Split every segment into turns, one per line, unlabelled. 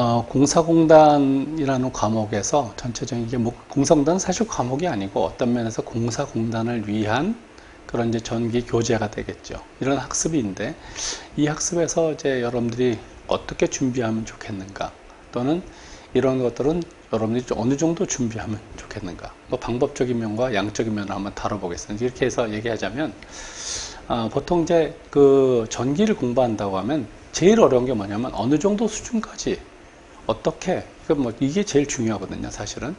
어, 공사공단이라는 과목에서 전체적인 이게 뭐, 공사공단은 사실 과목이 아니고 어떤 면에서 공사공단을 위한 그런 이제 전기 교재가 되겠죠. 이런 학습인데 이 학습에서 이제 여러분들이 어떻게 준비하면 좋겠는가 또는 이런 것들은 여러분들이 좀 어느 정도 준비하면 좋겠는가 뭐 방법적인 면과 양적인 면을 한번 다뤄보겠습니다. 이렇게 해서 얘기하자면 아, 보통 이제 그 전기를 공부한다고 하면 제일 어려운 게 뭐냐면 어느 정도 수준까지 어떻게? 그뭐 이게 제일 중요하거든요 사실은.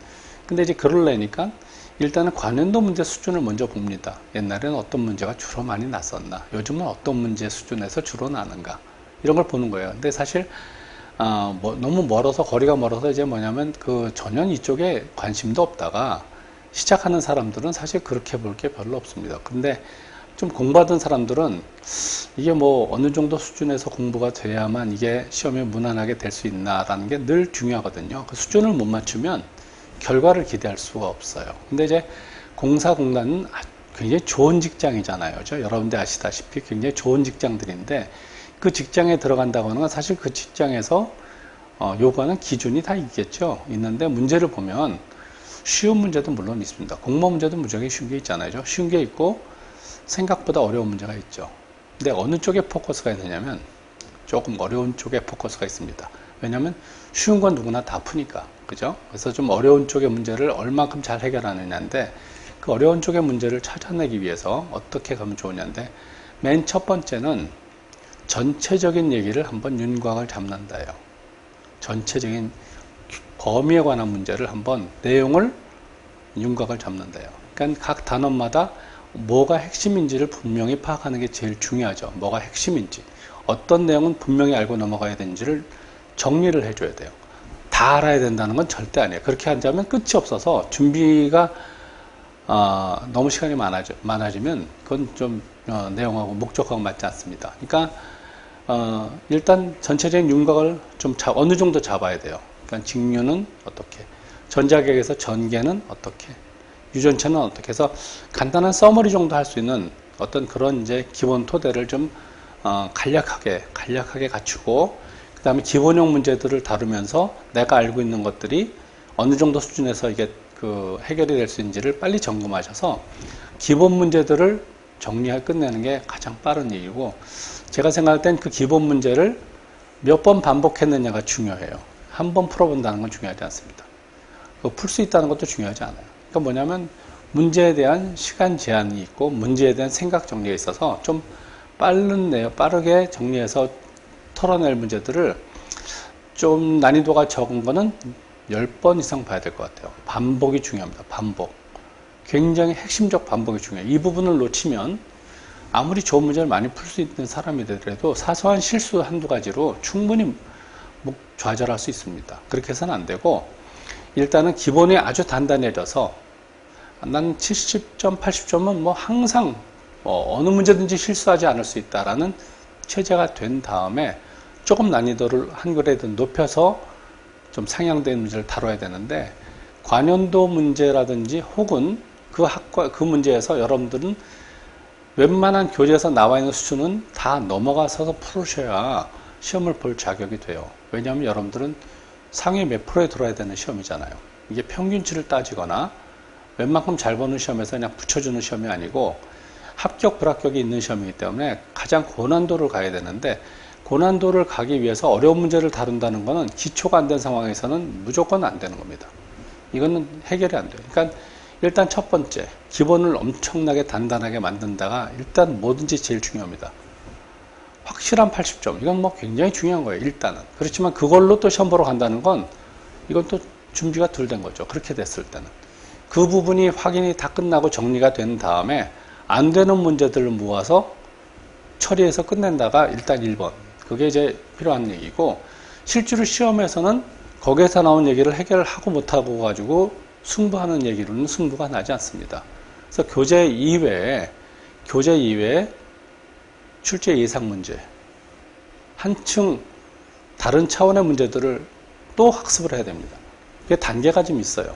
근데 이제 그럴래니까 일단은 관련도 문제 수준을 먼저 봅니다. 옛날에는 어떤 문제가 주로 많이 났었나? 요즘은 어떤 문제 수준에서 주로 나는가? 이런 걸 보는 거예요. 근데 사실 아, 뭐 너무 멀어서 거리가 멀어서 이제 뭐냐면 그 전혀 이쪽에 관심도 없다가 시작하는 사람들은 사실 그렇게 볼 게 별로 없습니다. 근데 좀 공부하던 사람들은 이게 뭐 어느 정도 수준에서 공부가 돼야만 이게 시험에 무난하게 될 수 있나라는 게 늘 중요하거든요. 그 수준을 못 맞추면 결과를 기대할 수가 없어요. 근데 이제 공사공단은 아- 굉장히 좋은 직장이잖아요. 그죠? 여러분들 아시다시피 굉장히 좋은 직장들인데 그 직장에 들어간다고 하는 건 사실 그 직장에서 어, 요구하는 기준이 다 있겠죠. 있는데 문제를 보면 쉬운 문제도 물론 있습니다. 공모 문제도 무지하게 쉬운 게 있잖아요. 쉬운 게 있고 생각보다 어려운 문제가 있죠. 근데 어느 쪽에 포커스가 있느냐면 조금 어려운 쪽에 포커스가 있습니다. 왜냐하면 쉬운 건 누구나 다 푸니까. 그죠? 그래서 좀 어려운 쪽의 문제를 얼만큼 잘 해결하느냐인데 그 어려운 쪽의 문제를 찾아내기 위해서 어떻게 가면 좋으냐인데 맨 첫 번째는 전체적인 얘기를 한번 윤곽을 잡는다요. 전체적인 범위에 관한 문제를 한번 내용을 윤곽을 잡는다요. 그러니까 각 단원마다 뭐가 핵심인지를 분명히 파악하는 게 제일 중요하죠. 뭐가 핵심인지. 어떤 내용은 분명히 알고 넘어가야 되는지를 정리를 해줘야 돼요. 다 알아야 된다는 건 절대 아니에요. 그렇게 한다면 끝이 없어서 준비가 어, 너무 시간이 많아져, 많아지면 그건 좀 어, 내용하고 목적하고 맞지 않습니다. 그러니까 어, 일단 전체적인 윤곽을 좀 잡, 어느 정도 잡아야 돼요. 그러니까 직류는 어떻게, 전자격에서 전개는 어떻게, 유전체는 어떻게 해서 간단한 서머리 정도 할 수 있는 어떤 그런 이제 기본 토대를 좀 어, 간략하게 간략하게 갖추고 그 다음에 기본형 문제들을 다루면서 내가 알고 있는 것들이 어느 정도 수준에서 이게 그 해결이 될 수 있는지를 빨리 점검하셔서 기본 문제들을 정리할 끝내는 게 가장 빠른 일이고 제가 생각할 땐 그 기본 문제를 몇 번 반복했느냐가 중요해요. 한 번 풀어본다는 건 중요하지 않습니다. 풀 수 있다는 것도 중요하지 않아요. 그러니까 뭐냐면 문제에 대한 시간 제한이 있고 문제에 대한 생각 정리가 있어서 좀 빠른 내용, 빠르게 정리해서 털어낼 문제들을 좀 난이도가 적은 거는 10번 이상 봐야 될 것 같아요. 반복이 중요합니다. 반복. 굉장히 핵심적 반복이 중요해요. 이 부분을 놓치면 아무리 좋은 문제를 많이 풀 수 있는 사람이 되더라도 사소한 실수 한두 가지로 충분히 좌절할 수 있습니다. 그렇게 해서는 안 되고 일단은 기본이 아주 단단해져서 난 70점, 80점은 뭐 항상 뭐 어느 문제든지 실수하지 않을 수 있다라는 체제가 된 다음에 조금 난이도를 한 그레이드 높여서 좀 상향된 문제를 다뤄야 되는데 관연도 문제라든지 혹은 그 학과 그 문제에서 여러분들은 웬만한 교재에서 나와 있는 수준은 다 넘어가서 풀으셔야 시험을 볼 자격이 돼요. 왜냐하면 여러분들은 상위 몇 프로에 들어야 되는 시험이잖아요. 이게 평균치를 따지거나 웬만큼 잘 보는 시험에서 그냥 붙여주는 시험이 아니고 합격, 불합격이 있는 시험이기 때문에 가장 고난도를 가야 되는데 고난도를 가기 위해서 어려운 문제를 다룬다는 것은 기초가 안 된 상황에서는 무조건 안 되는 겁니다. 이거는 해결이 안 돼요. 그러니까 일단 첫 번째, 기본을 엄청나게 단단하게 만든다가 일단 뭐든지 제일 중요합니다. 확실한 80점. 이건 뭐 굉장히 중요한 거예요. 일단은. 그렇지만 그걸로 또 시험 보러 간다는 건 이건 또 준비가 덜 된 거죠. 그렇게 됐을 때는. 그 부분이 확인이 다 끝나고 정리가 된 다음에 안 되는 문제들을 모아서 처리해서 끝낸다가 일단 1번. 그게 이제 필요한 얘기고 실제로 시험에서는 거기에서 나온 얘기를 해결하고 못하고 가지고 승부하는 얘기로는 승부가 나지 않습니다. 그래서 교재 이외에 교재 이외에 출제 예상 문제 한층 다른 차원의 문제들을 또 학습을 해야 됩니다. 그게 단계가 좀 있어요.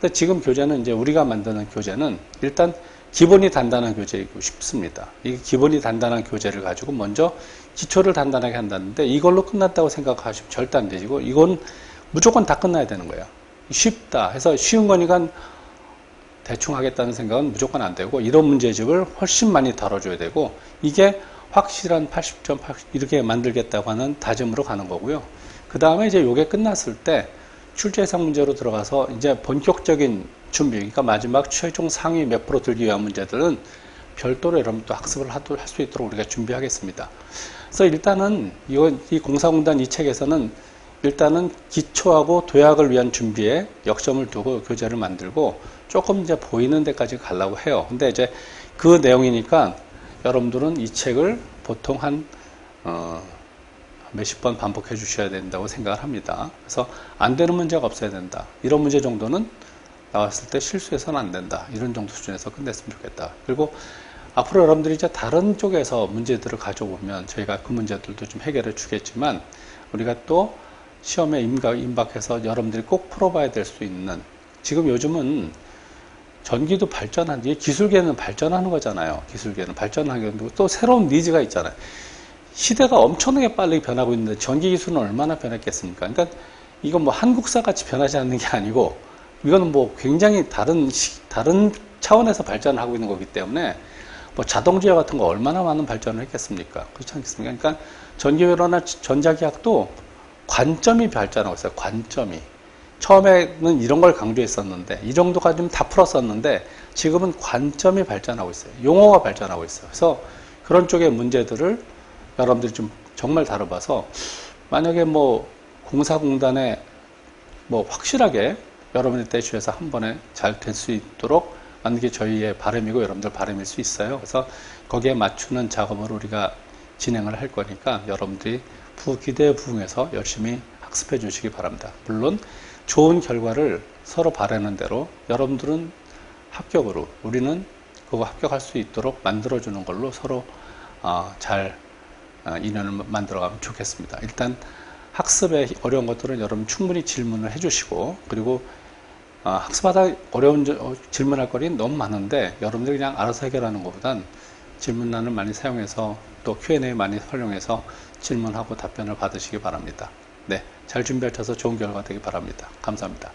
근데 지금 교재는 이제 우리가 만드는 교재는 일단 기본이 단단한 교재이고 싶습니다. 이 기본이 단단한 교재를 가지고 먼저 기초를 단단하게 한다는데 이걸로 끝났다고 생각하시면 절대 안 되시고 이건 무조건 다 끝나야 되는 거예요. 쉽다 해서 쉬운 거니까 대충 하겠다는 생각은 무조건 안 되고 이런 문제집을 훨씬 많이 다뤄줘야 되고 이게 확실한 80점 80 이렇게 만들겠다고 하는 다짐으로 가는 거고요. 그 다음에 이제 요게 끝났을 때 출제 예상 문제로 들어가서 이제 본격적인 준비, 그러니까 마지막 최종 상위 몇 프로 들기 위한 문제들은 별도로 여러분 또 학습을 할 수 있도록 우리가 준비하겠습니다. 그래서 일단은 이 공사공단 이 책에서는 일단은 기초하고 도약을 위한 준비에 역점을 두고 교재를 만들고 조금 이제 보이는 데까지 가려고 해요. 근데 이제 그 내용이니까 여러분들은 이 책을 보통 한 어, 몇십 번 반복해 주셔야 된다고 생각을 합니다. 그래서 안 되는 문제가 없어야 된다. 이런 문제 정도는 나왔을 때 실수해서는 안 된다. 이런 정도 수준에서 끝냈으면 좋겠다. 그리고 앞으로 여러분들이 이제 다른 쪽에서 문제들을 가져오면 저희가 그 문제들도 좀 해결해 주겠지만 우리가 또 시험에 임박, 임박해서 여러분들이 꼭 풀어봐야 될 수 있는 지금 요즘은 전기도 발전한 뒤에 기술계는 발전하는 거잖아요. 기술계는 발전하는 게또 새로운 니즈가 있잖아요. 시대가 엄청나게 빨리 변하고 있는데 전기 기술은 얼마나 변했겠습니까? 그러니까 이건 뭐 한국사 같이 변하지 않는 게 아니고 이거는 뭐 굉장히 다른 시- 다른 차원에서 발전하고 있는 거기 때문에 뭐 자동주행 같은 거 얼마나 많은 발전을 했겠습니까? 그렇지 않겠습니까? 그러니까 전기회로나 전자기학도 관점이 발전하고 있어요. 관점이. 처음에는 이런 걸 강조했었는데 이 정도까지 좀다 풀었었는데 지금은 관점이 발전하고 있어요. 용어가 발전하고 있어요. 그래서 그런 쪽의 문제들을 여러분들이 좀 정말 다뤄봐서 만약에 뭐 공사공단에 뭐 확실하게 여러분의 대시에서 한 번에 잘 될 수 있도록 하는 게 저희의 바람이고 여러분들 바람일 수 있어요. 그래서 거기에 맞추는 작업을 우리가 진행을 할 거니까 여러분들이 부 기대에 부응해서 열심히 학습해 주시기 바랍니다. 물론 좋은 결과를 서로 바라는 대로 여러분들은 합격으로 우리는 그거 합격할 수 있도록 만들어 주는 걸로 서로 어, 잘 어, 인연을 만들어 가면 좋겠습니다. 일단 학습에 어려운 것들은 여러분 충분히 질문을 해주시고 그리고 어, 학습하다 어려운 저- 어, 질문할 거리는 너무 많은데 여러분들이 그냥 알아서 해결하는 것보단 질문란을 많이 사용해서 또 Q&A 많이 활용해서 질문하고 답변을 받으시기 바랍니다. 네, 잘 준비하셔서 좋은 결과 되기 바랍니다. 감사합니다.